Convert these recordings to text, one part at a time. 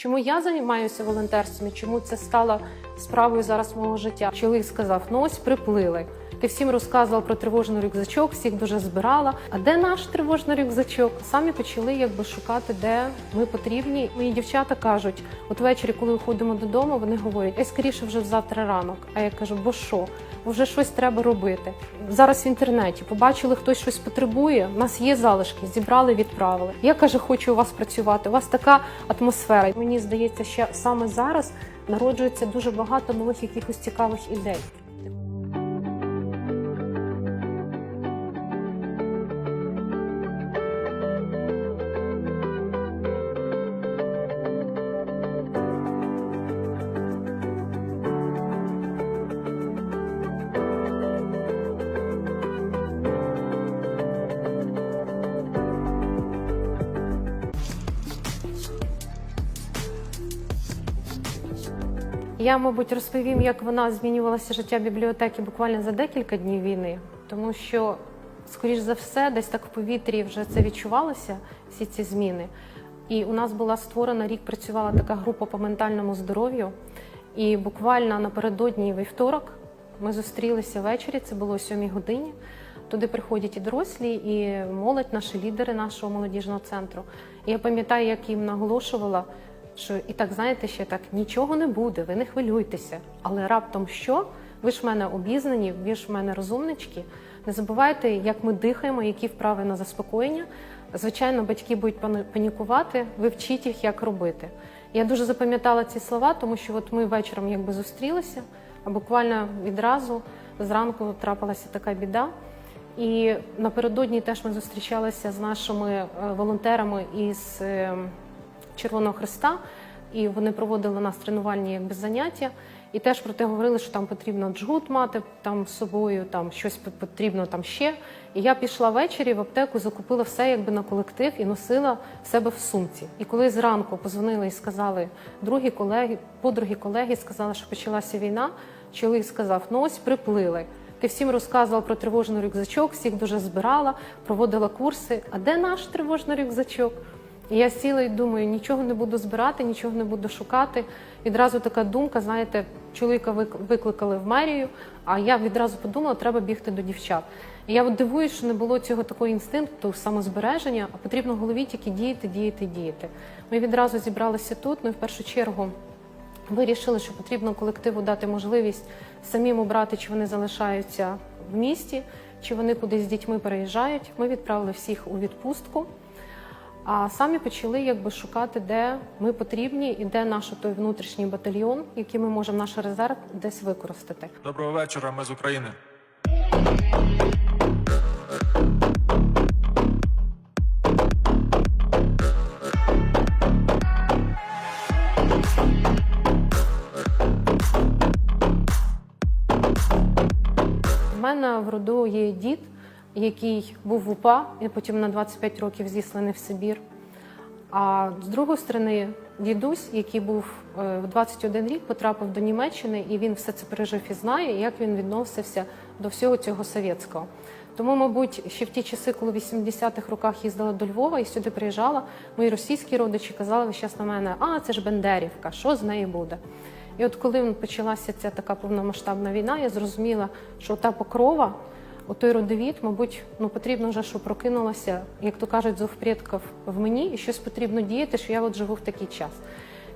Чому я займаюся волонтерством? Чому це стало справою зараз мого життя? Чоловік сказав: ну ось приплили. Ти всім розказувала про тривожний рюкзачок, всіх дуже збирала. А де наш тривожний рюкзачок? Самі почали якби шукати, де ми потрібні. Мої дівчата кажуть, от ввечері, коли виходимо додому, вони говорять, ай скоріше вже завтра ранок. А я кажу, бо що? Вже щось треба робити. Зараз в інтернеті побачили, хтось щось потребує. У нас є залишки, зібрали, відправили. Я каже, хочу у вас працювати. У вас така атмосфера. Мені здається, що саме зараз народжується дуже багато нових якихось цікавих ідей. Я, мабуть, розповім, як вона змінювалося життя бібліотеки буквально за декілька днів війни, тому що, скоріш за все, десь так в повітрі вже це відчувалося, всі ці зміни. І у нас була створена рік, працювала така група по ментальному здоров'ю. І буквально напередодні вівторок ми зустрілися ввечері, це було о 7 годині. Туди приходять і дорослі, і молодь, наші лідери нашого молодіжного центру. І я пам'ятаю, як їм наголошувала, що і так знаєте, ще так нічого не буде, ви не хвилюйтеся. Але раптом що? Ви ж в мене обізнані, ви ж в мене розумнички. Не забувайте, як ми дихаємо, які вправи на заспокоєння. Звичайно, батьки будуть пані- панікувати, ви вчіть їх, як робити. Я дуже запам'ятала ці слова, тому що от ми вечором якби зустрілися, а буквально відразу зранку трапилася така біда. І напередодні теж ми зустрічалися з нашими е, волонтерами із е, Червоного Христа, і вони проводили у нас тренувальні якби, заняття. І теж про те говорили, що там потрібно джгут мати там з собою, там щось потрібно там ще. І я пішла ввечері в аптеку, закупила все якби на колектив і носила в себе в сумці. І коли зранку позвонили і сказали другі колеги, подруги колеги, сказали, що почалася війна. Чоловік сказав: ну ось приплили. Ти всім розказувала про тривожний рюкзачок, всіх дуже збирала, проводила курси. А де наш тривожний рюкзачок? І я сіла і думаю, нічого не буду збирати, нічого не буду шукати. Відразу така думка, знаєте, чоловіка викликали в мерію, а я відразу подумала, треба бігти до дівчат. І я дивуюсь, що не було цього такого інстинкту самозбереження, а потрібно голові тільки діяти, діяти, діяти. Ми відразу зібралися тут. Ну і в першу чергу вирішили, що потрібно колективу дати можливість самим обрати, чи вони залишаються в місті, чи вони кудись з дітьми переїжджають. Ми відправили всіх у відпустку. А самі почали якби шукати, де ми потрібні і де наш той внутрішній батальйон, який ми можемо наш резерв десь використати. Доброго вечора, ми з України. У мене в роду є дід, який був в УПА і потім на 25 років зісланий в Сибір. А з другої сторони, дідусь, який був е, в 21 рік, потрапив до Німеччини, і він все це пережив і знає, як він відносився до всього цього совєтського. Тому, мабуть, ще в ті часи, коли в 80-х роках їздила до Львова і сюди приїжджала, мої російські родичі казали весь на мене: а це ж Бендерівка, що з нею буде? І от коли почалася ця така повномасштабна війна, я зрозуміла, що та покрова, отой родовід, мабуть, ну потрібно вже, щоб прокинулася, як то кажуть, зов предків в мені, і щось потрібно діяти, що я от живу в такий час.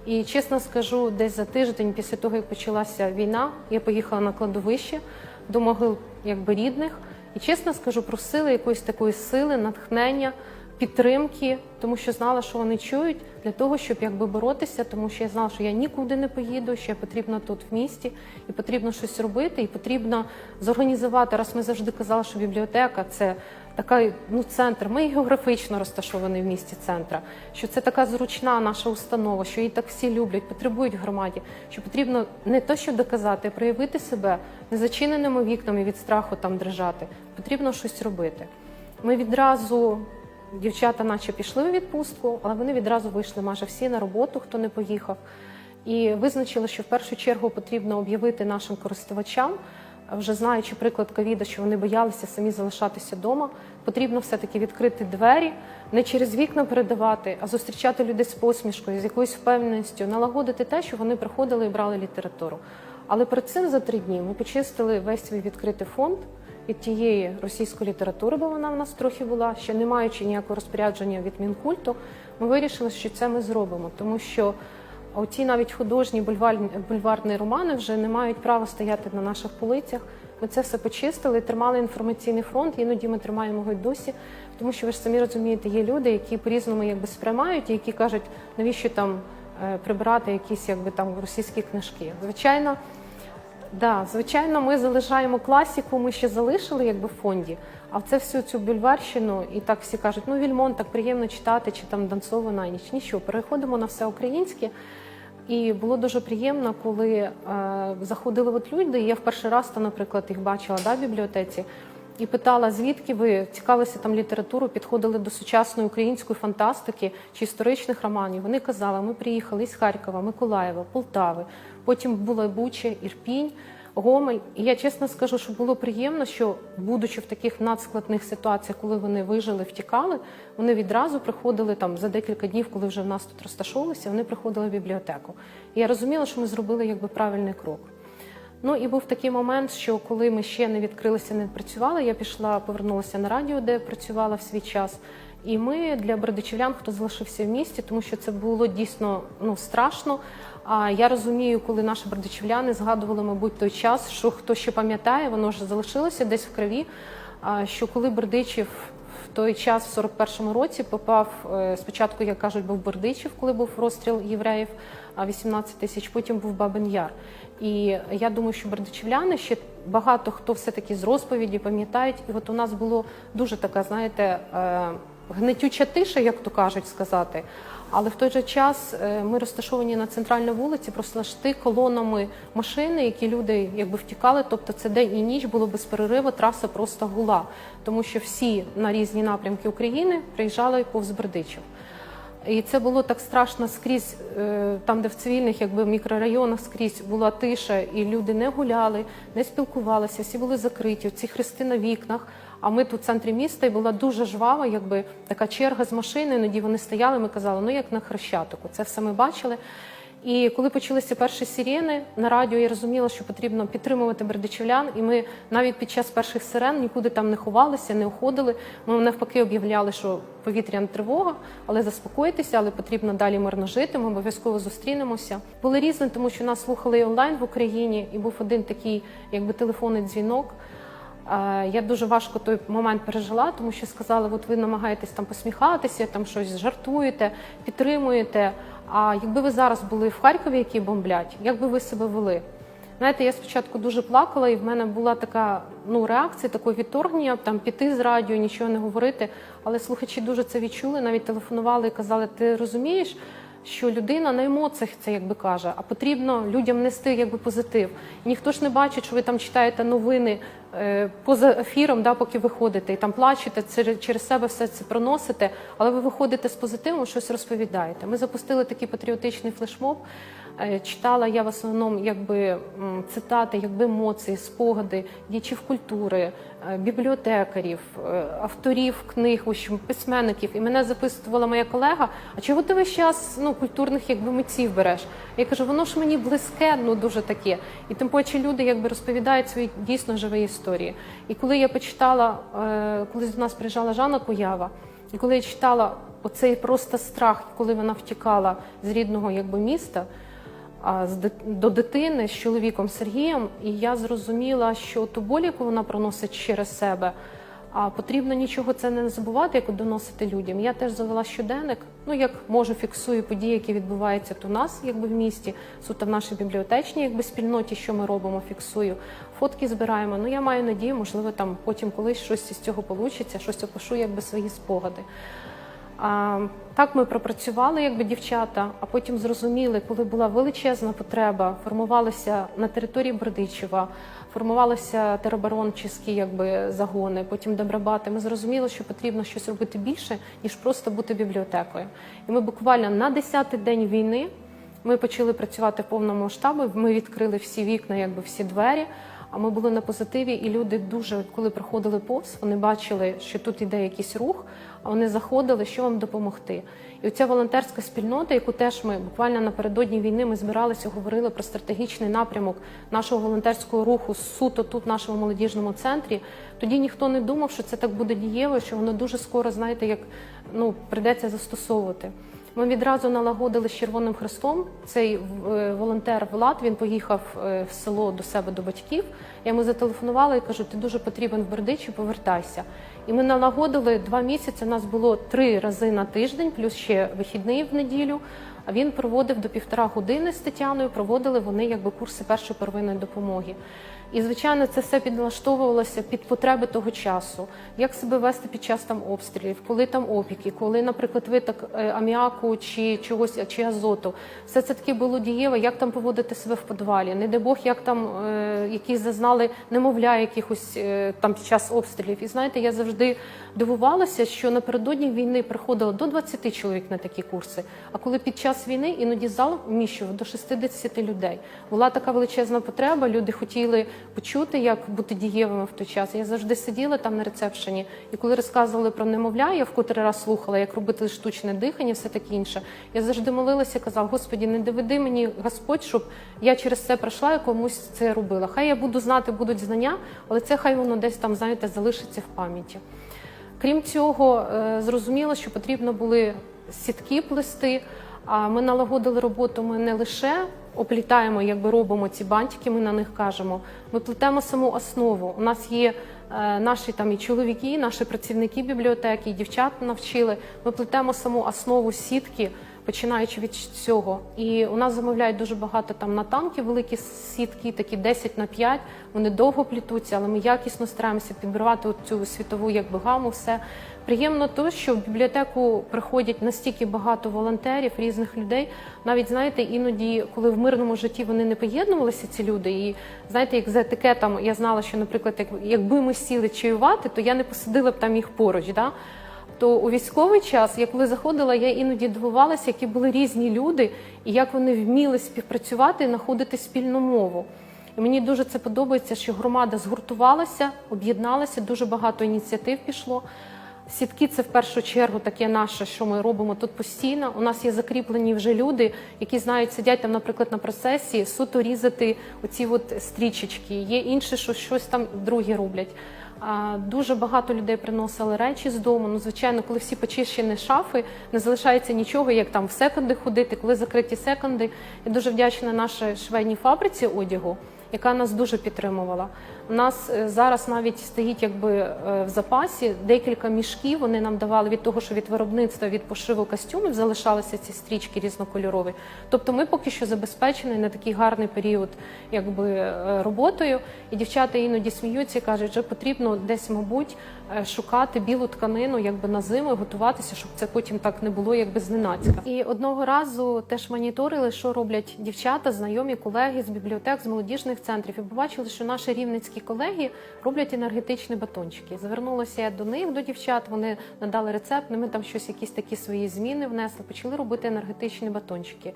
І чесно скажу, десь за тиждень після того, як почалася війна, я поїхала на кладовище до могил якби рідних. І чесно скажу, просила якоїсь такої сили, натхнення, підтримки, тому що знала, що вони чують для того, щоб якби боротися, тому що я знала, що я нікуди не поїду, що я потрібна тут в місті, і потрібно щось робити, і потрібно зорганізувати. Раз ми завжди казали, що бібліотека це така ну центр. Ми географічно розташований в місті центра. Що це така зручна наша установа, що її так всі люблять, потребують в громаді. Що потрібно не то, що доказати, а проявити себе незачиненими вікнами від страху там дрижати. Потрібно щось робити. Ми відразу. Дівчата, наче пішли у відпустку, але вони відразу вийшли майже всі на роботу, хто не поїхав. І визначили, що в першу чергу потрібно об'явити нашим користувачам вже знаючи приклад ковіда, що вони боялися самі залишатися вдома, потрібно все-таки відкрити двері, не через вікна передавати, а зустрічати людей з посмішкою, з якоюсь впевненістю, налагодити те, що вони приходили і брали літературу. Але перед цим за три дні ми почистили весь свій відкритий фонд від тієї російської літератури, бо вона в нас трохи була, ще не маючи ніякого розпорядження від Мінкульту, ми вирішили, що це ми зробимо, тому що оці навіть художні бульварні, бульварні романи вже не мають права стояти на наших полицях. Ми це все почистили, тримали інформаційний фронт. Іноді ми тримаємо його й досі, тому що ви ж самі розумієте, є люди, які по-різному якби сприймають, і які кажуть, навіщо там е, прибирати якісь якби там російські книжки. Звичайно. Да, звичайно, ми залишаємо класіку, ми ще залишили якби в фонді. А це всю цю бульварщину, і так всі кажуть, ну Вільмон так приємно читати, чи там Данцова на ніч. Нічого, переходимо на все українське. І було дуже приємно, коли е, заходили от люди. Я в перший раз, там, наприклад, їх бачила да, в бібліотеці, і питала, звідки ви цікавилися там літературу, підходили до сучасної української фантастики чи історичних романів. Вони казали, ми приїхали із Харкова, Миколаєва, Полтави, потім була Буча, Ірпінь. Гомель, і я чесно скажу, що було приємно, що будучи в таких надскладних ситуаціях, коли вони вижили, втікали, вони відразу приходили там за декілька днів, коли вже в нас тут розташовувалися, вони приходили в бібліотеку. І я розуміла, що ми зробили якби правильний крок. Ну і був такий момент, що коли ми ще не відкрилися, не працювали, я пішла, повернулася на радіо, де працювала в свій час. І ми для бердичівлян, хто залишився в місті, тому що це було дійсно ну страшно. А я розумію, коли наші бердичівляни згадували, мабуть, той час, що хто ще пам'ятає, воно ж залишилося десь в крові. Що коли Бердичів в той час, в 41-му році, попав е, спочатку, як кажуть, був Бердичів, коли був розстріл євреїв, а 18 тисяч, потім був Бабин Яр. І я думаю, що бердичівляни ще багато хто все-таки з розповіді пам'ятають. І от у нас було дуже така, знаєте, е, гнетюча тиша, як то кажуть сказати. Але в той же час е, ми розташовані на центральній вулиці, просто йшли колонами машини, які люди якби втікали. Тобто це день і ніч було без перериву, траса просто гула, тому що всі на різні напрямки України приїжджали повз Бердичів. І це було так страшно скрізь, е, там, де в цивільних якби мікрорайонах скрізь була тиша, і люди не гуляли, не спілкувалися, всі були закриті, ці хрести на вікнах. А ми тут в центрі міста і була дуже жвава, якби така черга з машини. Іноді вони стояли. Ми казали, ну як на хрещатику. Це все ми бачили. І коли почалися перші сирени на радіо, я розуміла, що потрібно підтримувати бердичівлян. І ми навіть під час перших сирен нікуди там не ховалися, не уходили. Ми навпаки об'являли, що повітряна тривога, але заспокойтеся, але потрібно далі мирно жити. Ми обов'язково зустрінемося. Були різні, тому що нас слухали онлайн в Україні, і був один такий, якби телефонний дзвінок. Я дуже важко той момент пережила, тому що сказали, от ви намагаєтесь там посміхатися, там щось жартуєте, підтримуєте. А якби ви зараз були в Харкові, які бомблять, як би ви себе вели? Знаєте, я спочатку дуже плакала, і в мене була така ну реакція, такої відторгнення, там піти з радіо, нічого не говорити. Але слухачі дуже це відчули, навіть телефонували і казали: ти розумієш, що людина на емоціях це якби каже, а потрібно людям нести якби позитив. Ніхто ж не бачить, що ви там читаєте новини е, поза ефіром, да, поки виходите, і там плачете, це- через себе все це проносите, але ви виходите з позитивом, щось розповідаєте. Ми запустили такий патріотичний флешмоб. Е, Читала я в основному якби цитати, якби емоції, спогади діячів культури, е, бібліотекарів, е, авторів книг, общем, письменників. І мене записувала моя колега. А чого ти весь час ну, культурних якби митців береш? Я кажу, воно ж мені близьке, ну дуже таке. І тим паче люди якби розповідають свої дійсно живі історії. І коли я почитала, коли до нас приїжджала Жанна Куява, і коли я читала оцей просто страх, коли вона втікала з рідного якби міста до дитини з чоловіком Сергієм, і я зрозуміла, що ту боль, яку вона проносить через себе, а потрібно нічого це не забувати, як доносити людям. Я теж завела щоденник. Ну як можу, фіксую події, які відбуваються тут у нас, якби в місті, суто в нашій бібліотечній, якби спільноті, що ми робимо, фіксую. Фотки збираємо. Ну я маю надію, можливо, там потім колись щось із цього вийде, щось опишу, якби свої спогади. Так ми пропрацювали, якби дівчата, а потім зрозуміли, коли була величезна потреба, формувалися на території Бердичева, формувалися тероборончі якби загони, потім добробати. Ми зрозуміли, що потрібно щось робити більше, ніж просто бути бібліотекою. І ми буквально на 10-й день війни ми почали працювати в повному штабі. Ми відкрили всі вікна, якби всі двері. А ми були на позитиві, і люди дуже, коли приходили повз, вони бачили, що тут іде якийсь рух, а вони заходили, що вам допомогти. І оця волонтерська спільнота, яку теж ми буквально напередодні війни ми збиралися, говорили про стратегічний напрямок нашого волонтерського руху суто тут, в нашому молодіжному центрі. Тоді ніхто не думав, що це так буде дієво, що воно дуже скоро, знаєте, як ну прийдеться застосовувати. Ми відразу налагодили з Червоним Хрестом. Цей е, волонтер Влад він поїхав е, в село до себе до батьків. Я йому зателефонувала і кажу: ти дуже потрібен в Бердичі, повертайся. І ми налагодили два місяці. Нас було три рази на тиждень, плюс ще вихідний в неділю. А він проводив до півтора години з Тетяною. Проводили вони якби курси першої первинної допомоги. І звичайно, це все підлаштовувалося під потреби того часу. Як себе вести під час там обстрілів, коли там опіки, коли, наприклад, виток е, аміаку чи чогось чи азоту. Все це таки було дієво, як там поводити себе в подвалі. Не дай Бог, як там е, якісь зазнали немовля якихось е, там під час обстрілів. І знаєте, я завжди дивувалася, що напередодні війни приходило до 20 чоловік на такі курси. А коли під час війни іноді зал вміщував до 60 людей. Була така величезна потреба. Люди хотіли почути, як бути дієвими в той час. Я завжди сиділа там на рецепшені, і коли розказували про немовля, я в котрий раз слухала, як робити штучне дихання, все таке інше. Я завжди молилася, казала, Господі, не доведи мені Господь, щоб я через це пройшла і комусь це робила. Хай я буду знати, будуть знання, але це хай воно десь там, знаєте, залишиться в пам'яті. Крім цього, е, зрозуміло, що потрібно були сітки плести. Ми налагодили роботу. Ми не лише оплітаємо, якби робимо ці бантики, ми на них кажемо. Ми плетемо саму основу. У нас є е, наші там і чоловіки, і наші працівники бібліотеки, і дівчат навчили. Ми плетемо саму основу сітки. Починаючи від цього, і у нас замовляють дуже багато там на танки, великі сітки, такі 10 на 5, Вони довго плітуться, але ми якісно стараємося підбирати цю світову якби гаму. Все приємно, то що в бібліотеку приходять настільки багато волонтерів, різних людей. Навіть знаєте, іноді, коли в мирному житті вони не поєднувалися, ці люди, і знаєте, як за етикетом я знала, що, наприклад, як, якби ми сіли чаювати, то я не посадила б там їх поруч. Да? То у військовий час, я коли заходила, я іноді дивувалася, які були різні люди, і як вони вміли співпрацювати і знаходити спільну мову. І мені дуже це подобається, що громада згуртувалася, об'єдналася, дуже багато ініціатив пішло. Сітки це в першу чергу таке наше, що ми робимо тут постійно. У нас є закріплені вже люди, які знають, сидять там, наприклад, на процесі, суто різати оці от стрічечки. Є інші, що щось там другі роблять. Дуже багато людей приносили речі з дому. Ну, звичайно, коли всі почищені шафи, не залишається нічого, як там в секонди ходити, коли закриті секонди. Я дуже вдячна нашій швейній фабриці одягу, яка нас дуже підтримувала. У нас е, зараз навіть стоїть якби е, в запасі декілька мішків. Вони нам давали від того, що від виробництва від пошиву костюмів залишалися ці стрічки різнокольорові. Тобто, ми поки що забезпечені на такий гарний період, якби е, роботою. І дівчата іноді сміються і кажуть, що потрібно десь, мабуть, шукати білу тканину, якби на зиму, готуватися, щоб це потім так не було, якби зненацька. І одного разу теж моніторили, що роблять дівчата, знайомі колеги з бібліотек, з молодіжних центрів, і побачили, що наші рівненські колеги роблять енергетичні батончики. Звернулася я до них, до дівчат. Вони надали рецепт. ну, Ми там щось, якісь такі свої зміни внесли. Почали робити енергетичні батончики.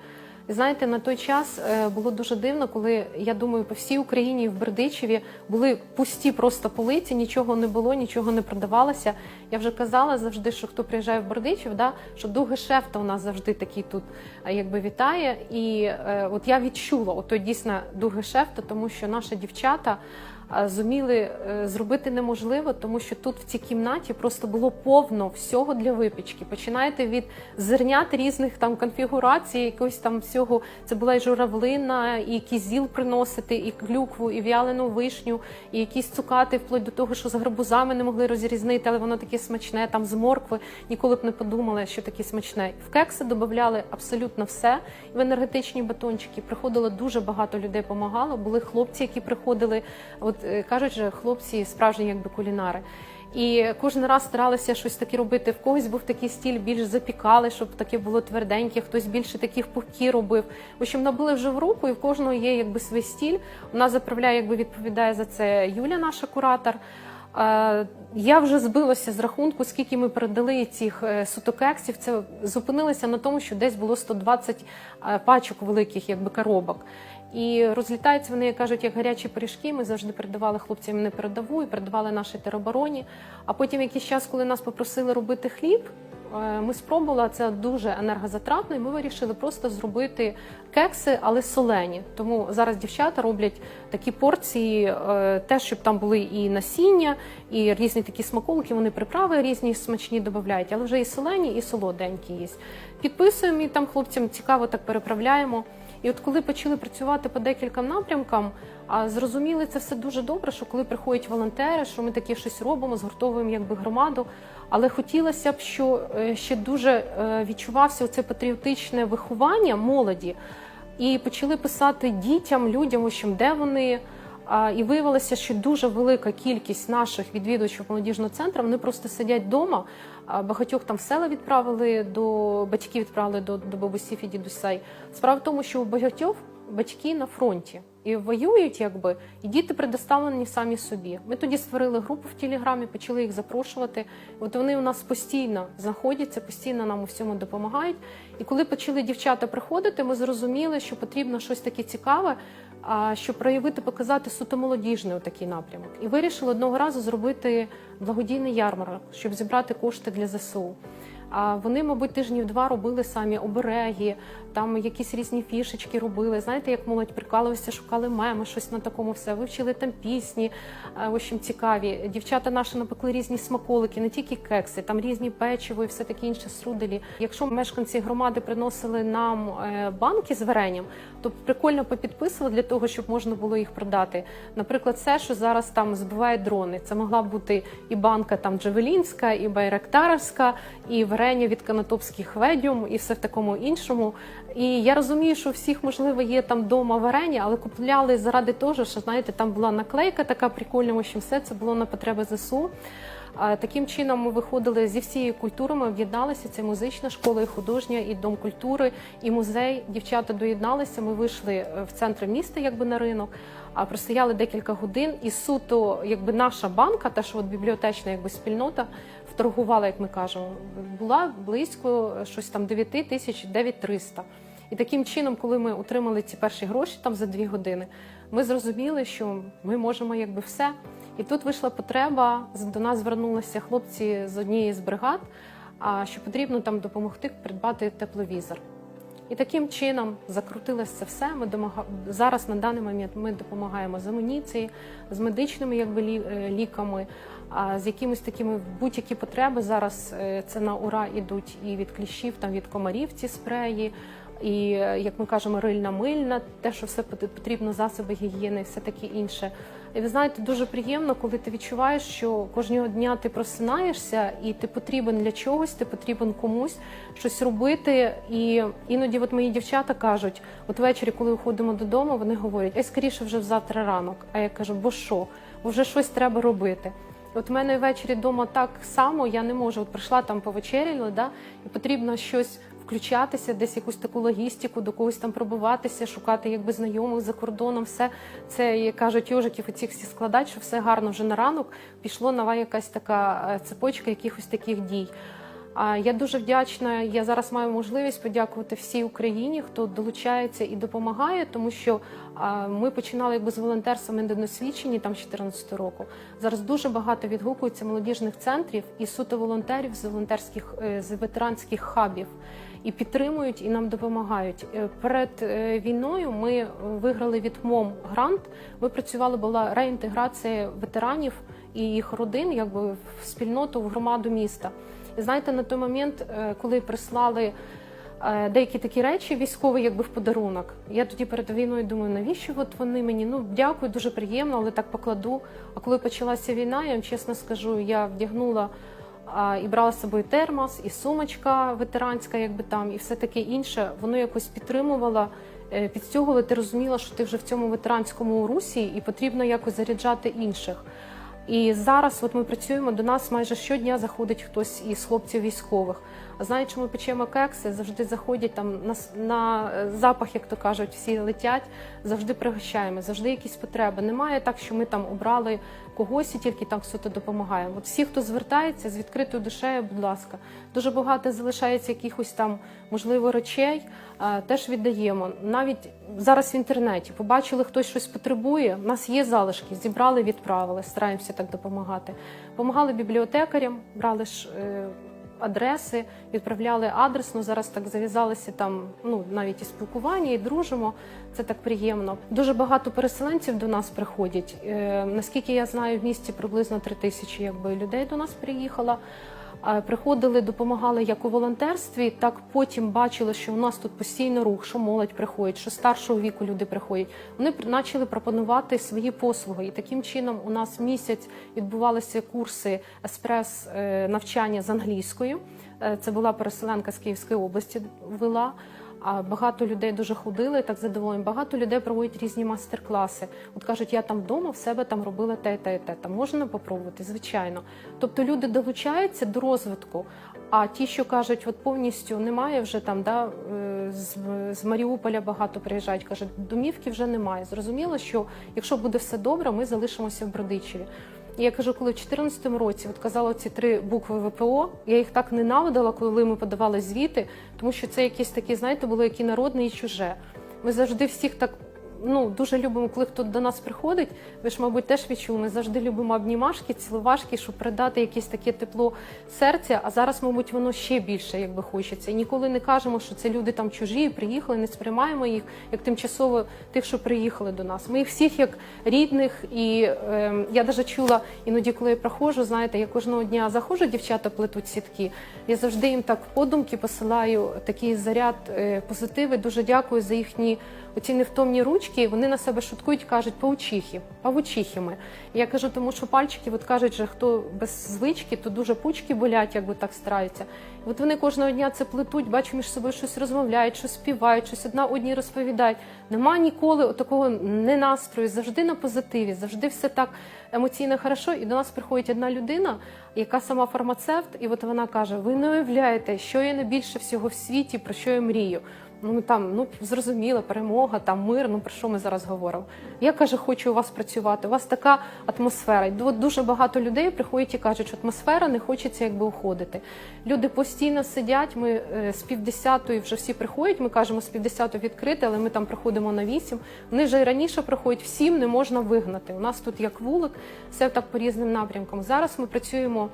Знаєте, на той час е, було дуже дивно, коли я думаю, по всій Україні в Бердичеві були пусті просто полиці, нічого не було, нічого не продавалося. Я вже казала завжди, що хто приїжджає в Бердичів, да, що до шефта у нас завжди такий тут якби вітає. І е, от я відчула ото дійсно до шефта, тому що наші дівчата. Зуміли е, зробити неможливо, тому що тут в цій кімнаті просто було повно всього для випічки. Починаєте від зернят різних там конфігурацій, якогось там всього. Це була і журавлина, і кізіл приносити, і клюкву, і в'ялену вишню, і якісь цукати, вплоть до того, що з гарбузами не могли розрізнити, але воно таке смачне. Там з моркви ніколи б не подумали, що таке смачне. В кекси додавали абсолютно все. І в енергетичні батончики приходило дуже багато людей, помагало. Були хлопці, які приходили. От кажуть, же хлопці справжні, якби кулінари. І кожен раз старалися щось таке робити. В когось був такий стіль, більш запікали, щоб таке було тверденьке, хтось більше таких пухкі робив. В общем, набили вже в руку, і в кожного є якби свій стіль. Вона заправляє, якби відповідає за це Юля, наша куратор. Е, Я вже збилася з рахунку, скільки ми передали цих е, сутокексів. Це зупинилося на тому, що десь було 120 е, пачок великих, якби коробок. І розлітаються вони, як кажуть, як гарячі пиріжки. Ми завжди передавали хлопцям на передову і передавали нашій теробороні. А потім якийсь час, коли нас попросили робити хліб, е, ми спробували це дуже енергозатратно, і ми вирішили просто зробити кекси, але солені. Тому зараз дівчата роблять такі порції, е, те, щоб там були і насіння, і різні такі смаколики. Вони приправи різні смачні додають, але вже і солені, і солоденькі є. Підписуємо і там хлопцям цікаво так переправляємо. І от коли почали працювати по декілька напрямкам, а зрозуміли це все дуже добре, що коли приходять волонтери, що ми таке щось робимо, згуртовуємо якби громаду. Але хотілося б, що е, ще дуже е, відчувався це патріотичне виховання молоді, і почали писати дітям, людям, в общем, де вони. І виявилося, що дуже велика кількість наших відвідувачів молодіжного центру вони просто сидять вдома. Багатьох там в села відправили до батьків, відправили до, до бабусів і дідусей. Справа в тому, що у багатьох батьки на фронті і воюють, якби і діти предоставлені самі собі. Ми тоді створили групу в телеграмі, почали їх запрошувати. От вони у нас постійно знаходяться, постійно нам у всьому допомагають. І коли почали дівчата приходити, ми зрозуміли, що потрібно щось таке цікаве, щоб проявити, показати суто молодіжний такий напрямок. І вирішили одного разу зробити благодійний ярмарок, щоб зібрати кошти для ЗСУ. Вони, мабуть, тижнів два робили самі обереги, там якісь різні фішечки робили. Знаєте, як молодь прикалувалися, шукали меми, щось на такому все. Вивчили там пісні, е, в общем, цікаві. Дівчата наші напекли різні смаколики, не тільки кекси, там різні печиво і все таке інше струделі. Якщо мешканці громади приносили нам е, банки з варенням, то прикольно попідписували для того, щоб можна було їх продати. Наприклад, все, що зараз там збивають дрони. Це могла бути і банка там Джавелінська, і Байрактаровська, і варення від канатопських ведьом, і все в такому іншому. І я розумію, що всіх, можливо, є там вдома варення, але купляли заради того, що знаєте, там була наклейка така прикольна, общем, все це було на потреби ЗСУ. Таким чином ми виходили зі всієї культури, ми об'єдналися. Це музична школа, і художня, і дом культури, і музей. Дівчата доєдналися. Ми вийшли е, в центр міста, якби на ринок. А простояли декілька годин, і суто, якби наша банка, та що от бібліотечна якби спільнота вторгувала, як ми кажемо, була близько щось там 9 тисяч 9300. І таким чином, коли ми отримали ці перші гроші там за дві години, ми зрозуміли, що ми можемо якби все. І тут вийшла потреба. До нас звернулися хлопці з однієї з бригад, що потрібно там допомогти придбати тепловізор. І таким чином закрутилось це все. Ми домага... зараз на даний момент ми допомагаємо з амуніцією, з медичними якби е, ліками, а з якимись такими будь-які потреби зараз е, це на ура ідуть і від кліщів, там від комарів ці спреї. І е, як ми кажемо, рильна мильна, те, що все пот- потрібно, засоби гігієни, все таке інше. І ви знаєте, дуже приємно, коли ти відчуваєш, що кожного дня ти просинаєшся, і ти потрібен для чогось, ти потрібен комусь щось робити. І іноді, от мої дівчата кажуть, от ввечері, коли виходимо додому, вони говорять, ай скоріше вже завтра ранок. А я кажу, бо що? Бо вже щось треба робити. От в мене ввечері вдома так само, я не можу. От прийшла там повечеряла, да, і потрібно щось включатися, десь якусь таку логістику, до когось там пробуватися, шукати якби знайомих за кордоном. Все це як кажуть йожиків, оці всі складати, що все гарно вже на ранок пішло нова якась така е, цепочка якихось таких дій. Я дуже вдячна. Я зараз маю можливість подякувати всій Україні, хто долучається і допомагає, тому що ми починали якби з волонтерством недосвідчені там з 14 року. Зараз дуже багато відгукується молодіжних центрів і суто волонтерів з волонтерських е, з ветеранських хабів. І підтримують, і нам допомагають. Е, Перед е, війною ми виграли від МОМ грант. Ми працювали, була реінтеграція ветеранів і їх родин, якби в спільноту, в громаду міста. І знаєте, на той момент, е, коли прислали деякі такі речі військові, якби в подарунок, я тоді перед війною думаю, навіщо от вони мені? Ну дякую, дуже приємно, але так покладу. А коли почалася війна, я вам чесно скажу, я вдягнула. І брала з собою термос, і сумочка ветеранська, якби там, і все таке інше. Воно якось підтримувало, е, підстягувало. Ти розуміла, що ти вже в цьому ветеранському русі, і потрібно якось заряджати інших. І зараз, от ми працюємо, до нас майже щодня заходить хтось із хлопців військових. А знають, що ми печемо кекси, завжди заходять там на, на е, запах, як то кажуть, всі летять, завжди пригощаємо, завжди якісь потреби. Немає так, що ми там обрали когось і тільки так суто допомагаємо. От всі, хто звертається з відкритою душею, будь ласка, дуже багато залишається якихось там, можливо, речей, е, теж віддаємо. Навіть зараз в інтернеті побачили, хтось щось потребує. У нас є залишки, зібрали, відправили, стараємося так допомагати. Помагали бібліотекарям, брали ж. Адреси відправляли адресно. Зараз так зав'язалися там. Ну навіть і спілкування, і дружимо. Це так приємно. Дуже багато переселенців до нас приходять. Е, наскільки я знаю, в місті приблизно три тисячі якби людей до нас приїхало. Е, Приходили, допомагали як у волонтерстві, так потім бачили, що у нас тут постійно рух, що молодь приходить, що старшого віку люди приходять. Вони почали пропонувати свої послуги. І таким чином у нас місяць відбувалися курси еспрес е, навчання з англійською. Е, Це була переселенка з Київської області вела. А багато людей дуже ходили, так задоволені. Багато людей проводять різні майстер-класи. От кажуть, я там вдома в себе там робила те, те, те. Там можна попробувати, звичайно. Тобто люди долучаються до розвитку. А ті, що кажуть, от повністю немає вже там, да, е, з, з Маріуполя багато приїжджають, кажуть, домівки вже немає. Зрозуміло, що якщо буде все добре, ми залишимося в Бродичеві. Я кажу, коли в 2014 році от казала ці три букви ВПО, я їх так ненавидила, коли ми подавали звіти, тому що це якісь такі, знаєте, було які народне, і чуже. Ми завжди всіх так. Ну, дуже любимо, коли хто до нас приходить. Ви ж, мабуть, теж відчули. Ми завжди любимо обнімашки, цілувашки, щоб передати якесь таке тепло серця. А зараз, мабуть, воно ще більше, якби хочеться. І ніколи не кажемо, що це люди там чужі, приїхали, не сприймаємо їх як тимчасово тих, що приїхали до нас. Ми їх всіх як рідних, і е, я навіть чула іноді, коли я проходжу, знаєте, я кожного дня заходжу, дівчата плетуть сітки. Я завжди їм так подумки посилаю такий заряд е, позитиви. Дуже дякую за їхні оці невтомні ручки. Вони на себе шуткують, кажуть паучихи, павучихими. Я кажу, тому що пальчики, от кажуть, що хто без звички, то дуже пучки болять, якби так стараються. От вони кожного дня це плетуть, бачу між собою щось розмовляють, щось співають, щось одна одній розповідають. Нема ніколи такого не настрою, завжди на позитиві, завжди все так емоційно хорошо. І до нас приходить одна людина, яка сама фармацевт, і от вона каже: Ви не уявляєте, що я найбільше всього в світі, про що я мрію. Ну там ну зрозуміло, перемога, там мир. Ну про що ми зараз говоримо? Я каже, хочу у вас працювати. У вас така атмосфера. Дуже багато людей приходять і кажуть, що атмосфера не хочеться якби уходити. Люди постійно сидять. Ми е, з півдесятої вже всі приходять. Ми кажемо, з півдесятої відкрити, але ми там приходимо на вісім. Вони вже і раніше приходять. Всім не можна вигнати. У нас тут як вулик, все так по різним напрямкам. Зараз ми працюємо.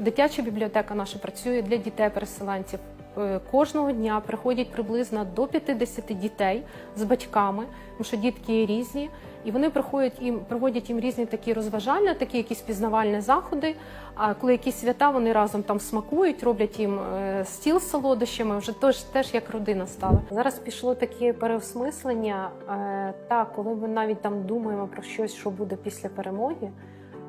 Дитяча бібліотека наша працює для дітей-переселенців. Е, Кожного дня приходять приблизно до 50 дітей з батьками, тому що дітки є різні, і вони приходять їм, проводять їм різні такі розважальні, такі якісь пізнавальні заходи. А коли якісь свята, вони разом там смакують, роблять їм е, стіл з солодощами. Вже теж, теж як родина стала. Зараз пішло таке переосмислення. е, Так, коли ми навіть там думаємо про щось, що буде після перемоги.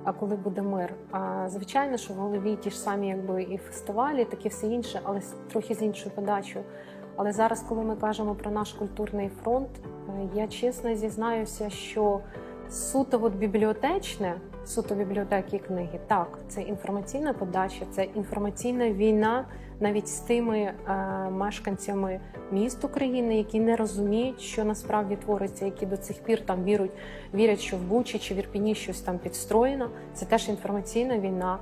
А коли буде мир? А звичайно, що в голові ті ж самі, якби і фестивалі, таке все інше, але трохи з іншою подачею. Але зараз, коли ми кажемо про наш культурний фронт, е, я чесно зізнаюся, що суто от бібліотечне, суто бібліотеки і книги, так, це інформаційна подача, це інформаційна війна навіть з тими е, мешканцями міст України, які не розуміють, що насправді твориться, які до цих пір там вірують, вірять, що в Бучі чи в Ірпіні щось там підстроєно. Це теж інформаційна війна.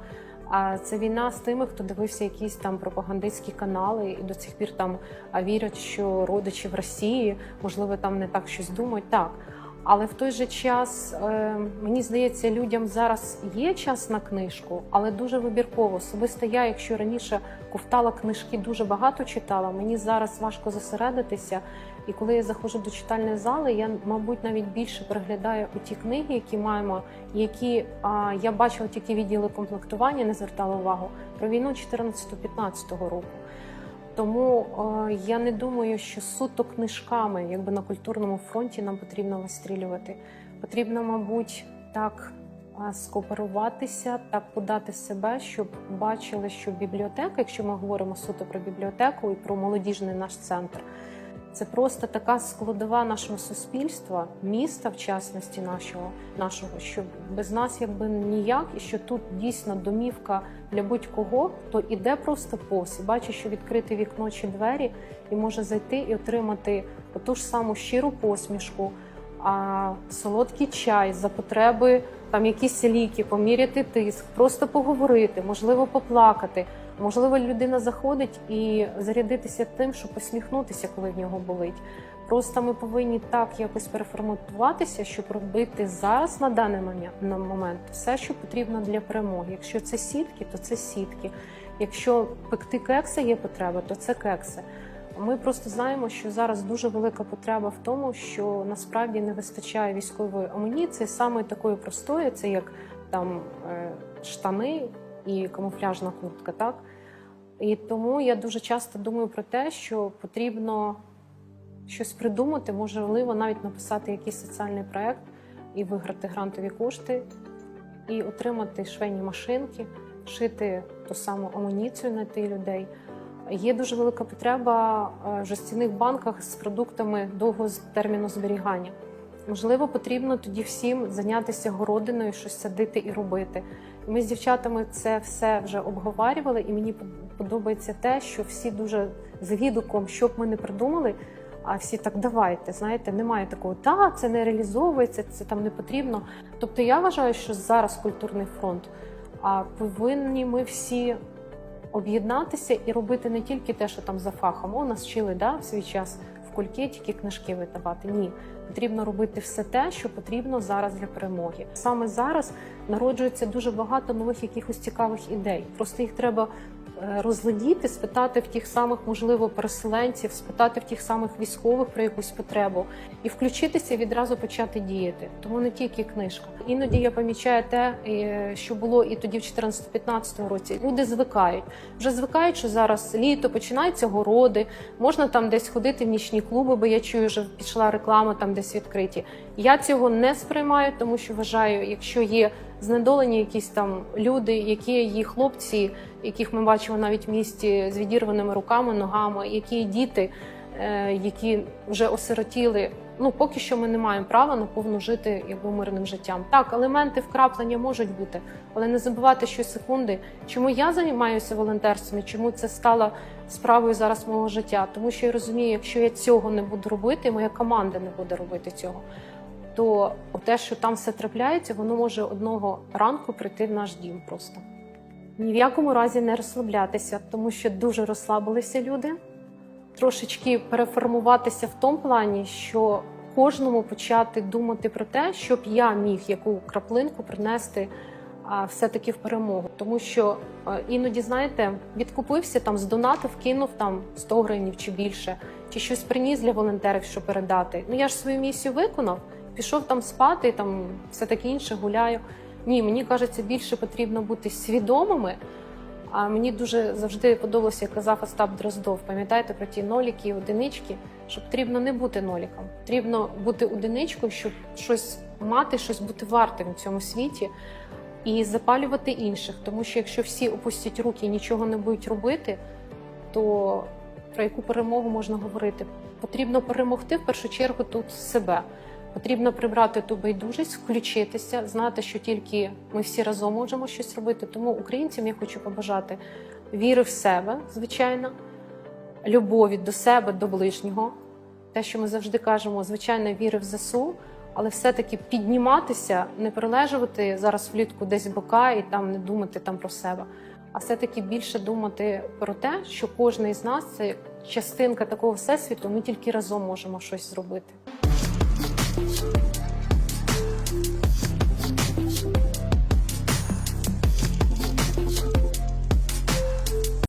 А це війна з тими, хто дивився якісь там пропагандистські канали, і до цих пір там вірять, що родичі в Росії можливо там не так щось думають. Так. Але в той же час е, мені здається, людям зараз є час на книжку, але дуже вибірково. Особисто я, якщо раніше ковтала книжки, дуже багато читала. Мені зараз важко зосередитися. І коли я заходжу до читальної зали, я, мабуть, навіть більше переглядаю ті книги, які маємо, які а, я бачила тільки відділи комплектування, не звертала увагу про війну 14-15 року. Тому е, я не думаю, що суто книжками, якби на культурному фронті, нам потрібно вистрілювати. Потрібно, мабуть, так е, скооперуватися, так подати себе, щоб бачили, що бібліотека, якщо ми говоримо суто про бібліотеку і про молодіжний наш центр, Це просто така складова нашого суспільства, міста, в частності нашого, нашого, що без нас якби ніяк, і що тут дійсно домівка для будь-кого, хто іде просто повз і бачить, що відкрите вікно чи двері, і може зайти і отримати ту ж саму щиру посмішку, а солодкий чай за потреби, там якісь ліки, поміряти тиск, просто поговорити, можливо, поплакати. Можливо, людина заходить і зарядитися тим, щоб посміхнутися, коли в нього болить. Просто ми повинні так якось переформатуватися, щоб робити зараз на даний момент- все, що потрібно для перемоги. Якщо це сітки, то це сітки. Якщо пекти кекси є потреба, то це кекси. Ми просто знаємо, що зараз дуже велика потреба в тому, що насправді не вистачає військової амуніції, саме такої простої, це як там е, штани і камуфляжна куртка, так? І тому я дуже часто думаю про те, що потрібно щось придумати, можливо, навіть написати якийсь соціальний проект і виграти грантові кошти, і отримати швейні машинки, шити ту саму амуніцію на ті людей. Є дуже велика потреба е, в жестяних банках з продуктами довгого терміну зберігання. Можливо, потрібно тоді всім зайнятися городиною, щось садити і робити. Ми з дівчатами це все вже обговорювали, і мені подобається те, що всі дуже з відгуком, що б ми не придумали, а всі так давайте. Знаєте, немає такого, та це не реалізовується, це там не потрібно. Тобто я вважаю, що зараз культурний фронт, а повинні ми всі об'єднатися і робити не тільки те, що там за фахом. О, нас вчили да, в свій час кульки тільки книжки видавати. Ні, потрібно робити все те, що потрібно зараз для перемоги. Саме зараз народжується дуже багато нових якихось цікавих ідей. Просто їх треба розглядіти, спитати в тих самих, можливо, переселенців, спитати в тих самих військових про якусь потребу і включитися і відразу почати діяти. Тому не тільки книжка. Іноді я помічаю те, е, що було і тоді в 2014-2015 році. Люди звикають. Вже звикають, що зараз літо починаються городи, можна там десь ходити в нічні клуби, бо я чую, вже пішла реклама там десь відкриті. Я цього не сприймаю, тому що вважаю, якщо є знедолені якісь там люди, які є хлопці, яких ми бачимо навіть в місті з відірваними руками, ногами, які діти, е, які вже осиротіли. Ну, поки що ми не маємо права наповну жити якби мирним життям. Так, елементи вкраплення можуть бути, але не забувати що секунди, чому я займаюся волонтерством, і чому це стало справою зараз мого життя. Тому що я розумію, якщо я цього не буду робити, моя команда не буде робити цього. То те, що там все трапляється, воно може одного ранку прийти в наш дім просто. Ні в якому разі не розслаблятися, тому що дуже розслабилися люди. Трошечки переформуватися в тому плані, що кожному почати думати про те, щоб я міг яку краплинку принести все-таки в перемогу. Тому що іноді, знаєте, відкупився там, здонатив, кинув там 100 гривень чи більше, чи щось приніс для волонтерів, щоб передати. Ну я ж свою місію виконав, пішов там спати, там все таке інше, гуляю. Ні, мені кажеться, більше потрібно бути свідомими. А мені дуже завжди подобалося, як казав Остап Дроздов. Пам'ятаєте про ті ноліки, одинички? Що потрібно не бути ноліком, потрібно бути одиничкою, щоб щось мати, щось бути вартим у цьому світі і запалювати інших. Тому що якщо всі опустять руки і нічого не будуть робити, то про яку перемогу можна говорити? Потрібно перемогти в першу чергу тут себе. Потрібно прибрати ту байдужість, включитися, знати, що тільки ми всі разом можемо щось робити. Тому українцям я хочу побажати віри в себе, звичайно, любові до себе, до ближнього. Те, що ми завжди кажемо, звичайно, віри в ЗСУ, але все-таки підніматися, не прилежувати зараз влітку десь бока і там не думати там про себе, а все-таки більше думати про те, що кожен із нас це частинка такого всесвіту. Ми тільки разом можемо щось зробити. Bye.